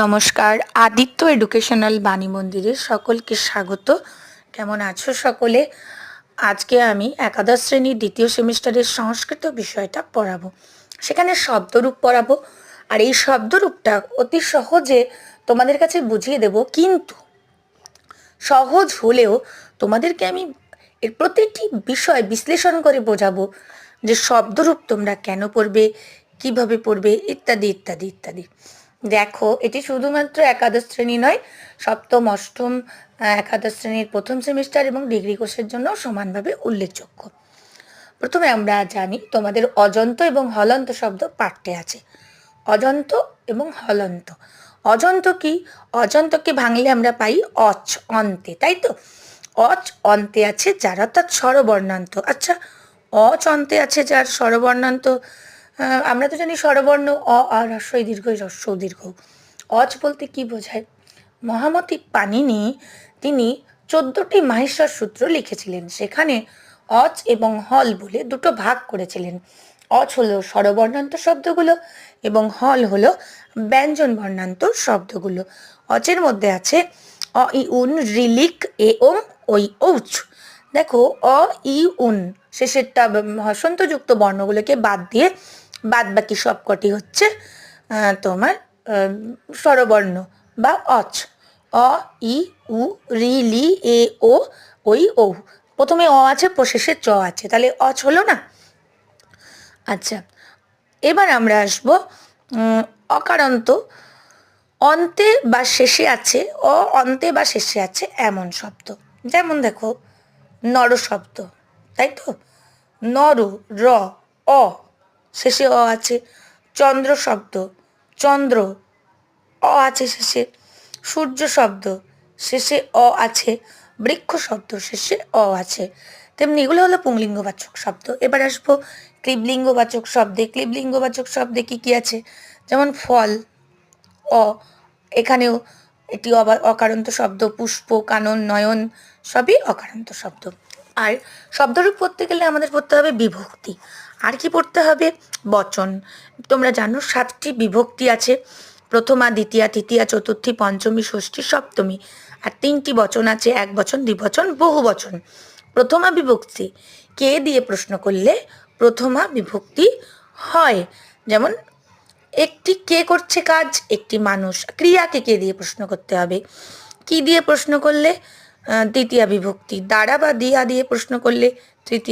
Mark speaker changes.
Speaker 1: নমস্কার। আদিত্য এডুকেশনাল বাণী মন্দিরে সকলকে স্বাগত। কেমন আছো সকলে? আজকে আমি একাদশ শ্রেণির দ্বিতীয় সেমিস্টারের সংস্কৃত বিষয়টা পড়াবো। সেখানে শব্দরূপ পড়াবো। আর এই শব্দরূপটা অতি সহজে তোমাদের কাছে বুঝিয়ে দেব, কিন্তু সহজ হলেও তোমাদেরকে আমি এর প্রতিটি বিষয় বিশ্লেষণ করে বোঝাবো যে শব্দরূপ তোমরা কেন পড়বে, কীভাবে পড়বে, ইত্যাদি ইত্যাদি ইত্যাদি। দেখো, এটি শুধুমাত্র একাদশ শ্রেণি নয়, সপ্তম, অষ্টম একাদশ শ্রেণির প্রথম সেমিস্টার এবং ডিগ্রি কোর্সের জন্য সমানভাবে উল্লেখযোগ্য। প্রথমে আমরা জানি তোমাদের অজন্ত এবং হলন্ত শব্দ পাঠ্যে আছে। অজন্ত এবং হলন্ত। অজন্ত কি? অজন্তকে ভাঙলে আমরা পাই অচ, অন্তে, তাই তো? অচ, অন্তে আছে যার অর্থাৎ স্বরবর্ণান্ত। আচ্ছা অচ, অন্তে আছে যার স্বরবর্ণান্ত? আমরা তো জানি স্বরবর্ণ, অ আর হ্রস্বই দীর্ঘ হ্রস্ব দীর্ঘ। অচ বলতে কি বোঝায়? মহামতি পানিনি, তিনি চোদ্দটি মাহেশ্বর সূত্র লিখেছিলেন। সেখানে অচ এবং হল বলে দুটো ভাগ করেছিলেন। অচ হলো স্বরবর্ণান্ত শব্দগুলো এবং হল হলো ব্যঞ্জন বর্ণান্ত শব্দগুলো। অচের মধ্যে আছে অ ই উন রিলিক এ ওম ওই ঔচ দেখো, অ, ই, উন শেষেরটা হসন্তযুক্ত বর্ণগুলোকে বাদ দিয়ে বাদ বাকি সবকটি হচ্ছে তোমার স্বরবর্ণ বা অচ। অ, ই, উ, রি, লি, এ, ও ওই ও প্রথমে অ আছে শেষে চ আছে। তাহলে অচ হলো না? আচ্ছা এবার আমরা আসব অকারান্ত। অন্তে বা শেষে আছে, অ, অন্তে বা শেষে আছে এমন শব্দ। যেমন দেখো নর শব্দ তাই তো? নর, র, অ। শেষে অ আছে। চন্দ্র শব্দ। চন্দ্র, অ আছে শেষে। সূর্য শব্দ। শেষে অ আছে। বৃক্ষ শব্দ। শেষে অ আছে। তেমনি এগুলো হলো পুংলিঙ্গবাচক শব্দ। এবার আসব ক্লিবলিঙ্গবাচক শব্দে। ক্লিবলিঙ্গবাচক শব্দে কি কি আছে? যেমন ফল, অ। এখানেও এটি অকারান্ত শব্দ, পুষ্প, কানন, নয়ন, সবই অকারান্ত শব্দ। আর শব্দরূপ পড়তে গেলে আমাদের পড়তে হবে বিভক্তি। আর কি পড়তে হবে? বচন। তোমরা জানো সাতটি বিভক্তি আছে। প্রথমা, দ্বিতীয়া, তৃতীয়া, চতুর্থী, পঞ্চমী, ষষ্ঠী, সপ্তমী। আর তিনটি বচন আছে, এক বচন দ্বিবচন বহু বচন। প্রথমা বিভক্তি। কে দিয়ে প্রশ্ন করলে প্রথমা বিভক্তি হয়? যেমন একটি কে করছে কাজ, একটি মানুষ। ক্রিয়াকে কে দিয়ে প্রশ্ন করতে হবে? কি দিয়ে প্রশ্ন করলে? তৃতীয়া বিভক্তি দ্বারা বা দিয়া দিয়ে প্রশ্ন করলে তৃতীয়া